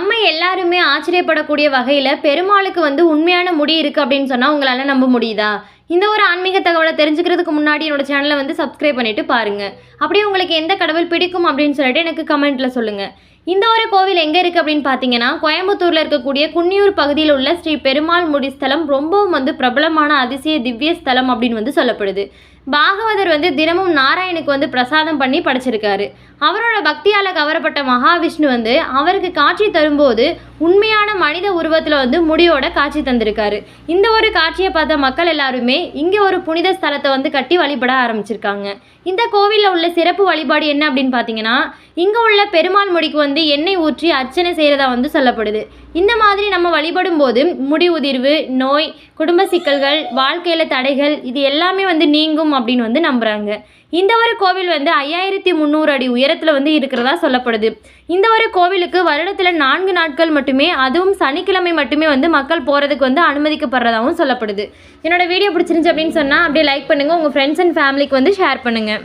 நம்ம எல்லாருமே ஆச்சரியப்படக்கூடிய வகையில் பெருமாளுக்கு வந்து உண்மையான முடி இருக்குது அப்படின்னு சொன்னால் உங்களால் நம்ப முடியுதா? இந்த ஒரு ஆன்மீக தகவலை தெரிஞ்சுக்கிறதுக்கு முன்னாடி என்னோட சேனலை வந்து சப்ஸ்கிரைப் பண்ணிட்டு பாருங்கள் அப்படியே உங்களுக்கு எந்த கடவுள் பிடிக்கும் அப்படின்னு சொல்லிட்டு எனக்கு கமெண்ட்டில் சொல்லுங்கள் இந்த ஒரு கோவில் எங்கே இருக்குது அப்படின்னு பார்த்தீங்கன்னா கோயம்புத்தூரில் இருக்கக்கூடிய குன்னியூர் பகுதியில் உள்ள ஸ்ரீ பெருமாள் முடி ஸ்தலம் ரொம்பவும் வந்து பிரபலமான அதிசய திவ்ய ஸ்தலம் அப்படின்னு வந்து சொல்லப்படுது. பாகவதர் வந்து தினமும் நாராயணுக்கு வந்து பிரசாதம் பண்ணி படைச்சிருக்காரு. அவரோட பக்தியால் கவரப்பட்ட மகாவிஷ்ணு வந்து அவருக்கு காட்சி தரும்போது உண்மையான மனித உருவத்தில் வந்து முடியோட காட்சி தந்திருக்காரு. இந்த ஒரு காட்சியை பார்த்த மக்கள் எல்லாருமே இங்கே ஒரு புனித ஸ்தலத்தை வந்து கட்டி வழிபட ஆரம்பிச்சிருக்காங்க. இந்த கோவிலில் உள்ள சிறப்பு வழிபாடு என்ன அப்படின்னு பார்த்தீங்கன்னா இங்கே உள்ள பெருமாள் முடிக்கு வந்து எண்ணெய் ஊற்றி அர்ச்சனை செய்கிறதா வந்து சொல்லப்படுது. இந்த மாதிரி நம்ம வழிபடும் போது முடி உதிர்வு நோய் குடும்ப சிக்கல்கள் வாழ்க்கையில் தடைகள் இது எல்லாமே வந்து நீங்கும் அப்படின்னு வந்து நம்புகிறாங்க இந்த ஒரு கோவில் வந்து ஐயாயிரத்தி முந்நூறு அடி உயரத்தில் வந்து இருக்கிறதா சொல்லப்படுது. இந்த ஒரு கோவிலுக்கு வருடத்தில் நான்கு நாட்கள் மட்டுமே அதுவும் சனிக்கிழமை மட்டுமே வந்து மக்கள் போகிறதுக்கு வந்து அனுமதிக்கப்படுறதாகவும் சொல்லப்படுது. என்னோடய வீடியோ பிடிச்சிருந்துச்சு அப்படின்னு சொன்னால் அப்படியே லைக் பண்ணுங்கள் உங்கள் ஃப்ரெண்ட்ஸ் அண்ட் ஃபேமிலிக்கு வந்து ஷேர் பண்ணுங்கள்